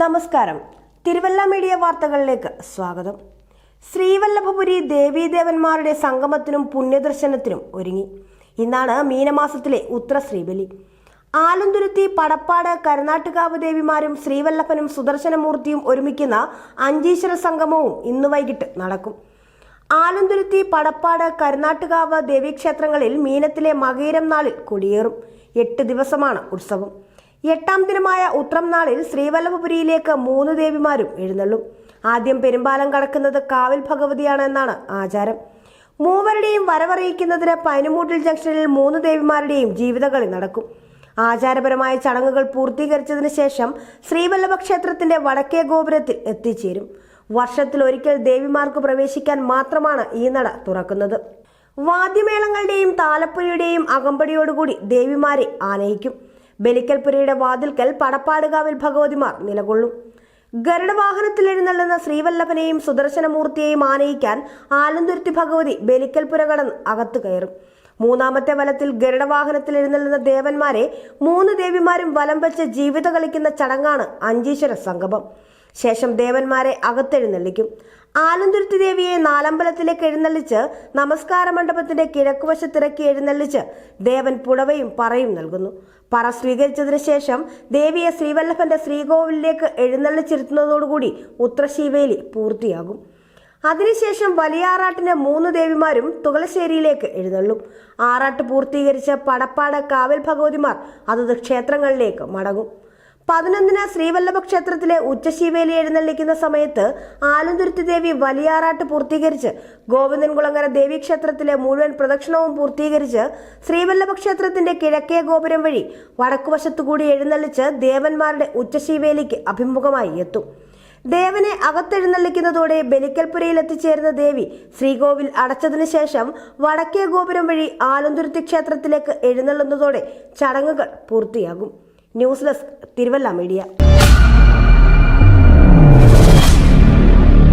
നമസ്കാരം. തിരുവല്ല മീഡിയ വാർത്തകളിലേക്ക് സ്വാഗതം. ശ്രീവല്ലഭപുരി ദേവീദേവന്മാരുടെ സംഗമത്തിനും പുണ്യദർശനത്തിനും ഒരുങ്ങി. ഇന്നാണ് മീനമാസത്തിലെ ഉത്ര ശ്രീബലി ആലന്തുരുത്തി പടപ്പാട് കരുനാട്ടുകാവ് ദേവിമാരും ശ്രീവല്ലഭനും സുദർശനമൂർത്തിയും ഒരുമിക്കുന്ന അഞ്ചീശ്വര സംഗമവും ഇന്ന് വൈകിട്ട് നടക്കും. ആലന്തുരുത്തി പടപ്പാട് കരുനാട്ടുകാവ് ദേവീക്ഷേത്രങ്ങളിൽ മീനത്തിലെ മകയിരം നാളിൽ കൊടിയേറും. എട്ട് ദിവസമാണ് ഉത്സവം. എട്ടാം ദിനമായ ഉത്രം നാളിൽ ശ്രീവല്ലഭപുരിയിലേക്ക് മൂന്ന് ദേവിമാരും എഴുന്നള്ളും. ആദ്യം പെരുമ്പാലം കടക്കുന്നത് കാവിൽ ഭഗവതിയാണ് എന്നാണ് ആചാരം. മൂവരുടെയും വരവറിയിക്കുന്നതിന് പൈനുമൂട്ടിൽ ജംഗ്ഷനിൽ മൂന്ന് ദേവിമാരുടെയും ജീവിതകളി നടക്കും. ആചാരപരമായ ചടങ്ങുകൾ പൂർത്തീകരിച്ചതിന് ശേഷം ശ്രീവല്ലഭ ക്ഷേത്രത്തിന്റെ വടക്കേ ഗോപുരത്തിൽ എത്തിച്ചേരും. വർഷത്തിൽ ഒരിക്കൽ ദേവിമാർക്ക് പ്രവേശിക്കാൻ മാത്രമാണ് ഈ നട തുറക്കുന്നത്. വാദ്യമേളങ്ങളുടെയും താലപ്പൊലിയുടെയും അകമ്പടിയോടുകൂടി ദേവിമാരെ ആനയിക്കും. ബലിക്കൽപുരയുടെ വാതിൽക്കൽ പടപ്പാടുകാവിൽ ഭഗവതിമാർ നിലകൊള്ളും. ഗരുഡവാഹനത്തിൽ എഴുന്നള്ളുന്ന ശ്രീവല്ലഭനെയും സുദർശനമൂർത്തിയെയും ആനയിക്കാൻ ആലന്തുരുത്തി ഭഗവതി ബലിക്കൽപുര കടന്ന് അകത്തു കയറും. മൂന്നാമത്തെ വലത്തിൽ ഗരുഡവാഹനത്തിൽ എഴുന്നള്ളുന്ന ദേവന്മാരെ മൂന്ന് ദേവിമാരും വലം വെച്ച് ജീവിത കളിക്കുന്ന ചടങ്ങാണ് അഞ്ചീശ്വര സംഗമം. ശേഷം ദേവന്മാരെ അകത്തെഴുന്നള്ളിക്കും. ആലന്തുരുത്തി ദേവിയെ നാലമ്പലത്തിലേക്ക് എഴുന്നള്ളിച്ച് നമസ്കാര മണ്ഡപത്തിന്റെ കിഴക്കുവശത്തിറക്കി എഴുന്നള്ളിച്ച് ദേവൻ പുടവയും പറയും നൽകുന്നു. പറ സ്വീകരിച്ചതിന് ശേഷം ദേവിയെ ശ്രീവല്ലഭന്റെ ശ്രീകോവിലേക്ക് എഴുന്നള്ളിച്ചിരുത്തുന്നതോടുകൂടി ഉത്രശീവേലി പൂർത്തിയാകും. അതിനുശേഷം വലിയാറാട്ടിന് മൂന്ന് ദേവിമാരും തുകളശ്ശേരിയിലേക്ക് എഴുന്നള്ളും. ആറാട്ട് പൂർത്തീകരിച്ച് പടപ്പാട് കാവൽ ഭഗവതിമാർ അതത് ക്ഷേത്രങ്ങളിലേക്ക് മടങ്ങും. പതിനൊന്നിന് ശ്രീവല്ലഭ ക്ഷേത്രത്തിലെ ഉച്ചശീവേലി എഴുന്നള്ളിക്കുന്ന സമയത്ത് ആലന്തുരുത്തി ദേവി വലിയാറാട്ട് പൂർത്തീകരിച്ച് ഗോവിന്ദൻകുളങ്ങര ദേവി ക്ഷേത്രത്തിലെ മുഴുവൻ പ്രദക്ഷിണവും പൂർത്തീകരിച്ച് ശ്രീവല്ലഭ ക്ഷേത്രത്തിന്റെ കിഴക്കേ ഗോപുരം വഴി വടക്കുവശത്തുകൂടി എഴുന്നള്ളിച്ച് ദേവന്മാരുടെ ഉച്ചശീവേലിക്ക് അഭിമുഖമായി എത്തും. ദേവനെ അകത്തെഴുന്നള്ളിക്കുന്നതോടെ ബലിക്കൽപുരയിൽ എത്തിച്ചേരുന്ന ദേവി ശ്രീകോവിൽ അടച്ചതിനു ശേഷം വടക്കേ ഗോപുരം വഴി ആലന്തുരുത്തി ക്ഷേത്രത്തിലേക്ക് എഴുന്നള്ളുന്നതോടെ ചടങ്ങുകൾ പൂർത്തിയാകും. News desk Thiruvalla media